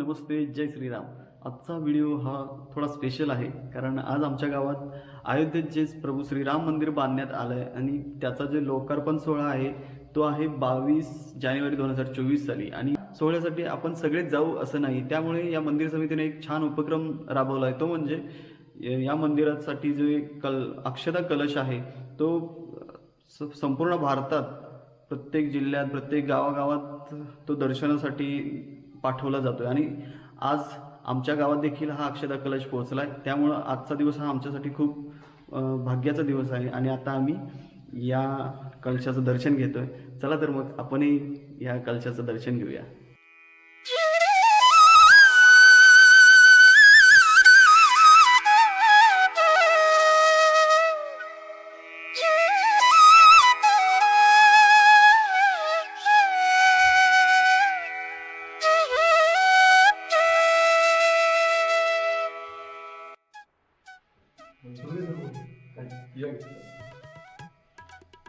नमस्ते जय श्रीराम. आजचा व्हिडिओ हा थोडा स्पेशल आहे कारण आज आमच्या गावात अयोध्येत जे प्रभू श्रीराम मंदिर बांधण्यात आलं आहे आणि त्याचा जे लोकार्पण सोहळा आहे तो आहे बावीस जानेवारी दोन हजार चोवीस साली. आणि सोहळ्यासाठी आपण सगळेच जाऊ असं नाही त्यामुळे या मंदिर समितीने एक छान उपक्रम राबवला आहे तो म्हणजे या मंदिरासाठी जो एक कल अक्षता कलश आहे तो स- संपूर्ण भारतात प्रत्येक जिल्ह्यात प्रत्येक गावागावात तो दर्शनासाठी पाठवला जातोय. आणि आज आमच्या गावात देखील हा अक्षता कलश पोहोचला आहे त्यामुळं आजचा दिवस हा आमच्यासाठी खूप भाग्याचा दिवस आहे. आणि आता आम्ही या कलशाचं दर्शन घेतोय. चला तर मग आपणही या कलशाचं दर्शन घेऊया.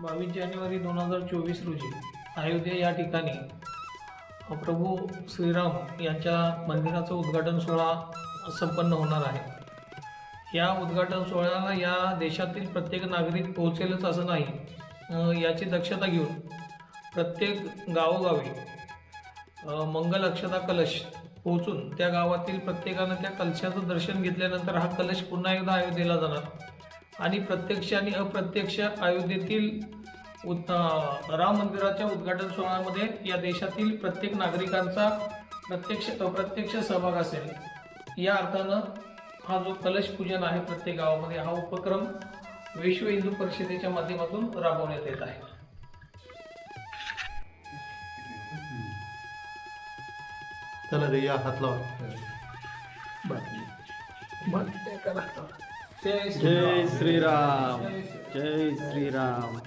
बावीस जानेवारी दोन हजार चोवीस रोजी अयोध्या या ठिकाणी प्रभू श्रीराम यांच्या मंदिराचं उद्घाटन सोहळा संपन्न होणार आहे. या उद्घाटन सोहळ्याला या देशातील प्रत्येक नागरिक पोहोचेलच असं नाही याची दक्षता घेऊन प्रत्येक गावोगावी मंगल अक्षता कलश पोहोचून त्या गावातील प्रत्येकानं त्या कलशाचं दर्शन घेतल्यानंतर हा कलश पुन्हा एकदा अयोध्येला जाणार. आणि प्रत्यक्ष आणि अप्रत्यक्ष अयोध्येतील उत् राम मंदिराच्या उद्घाटन सोहळ्यामध्ये या देशातील प्रत्येक नागरिकांचा प्रत्यक्ष अप्रत्यक्ष सहभाग असेल. या अर्थानं हा जो कलश पूजन आहे प्रत्येक गावामध्ये हा उपक्रम विश्व हिंदू परिषदेच्या माध्यमातून राबवण्यात येत आहे. चला रे या हात लावा जय जय श्रीराम. जय श्रीराम.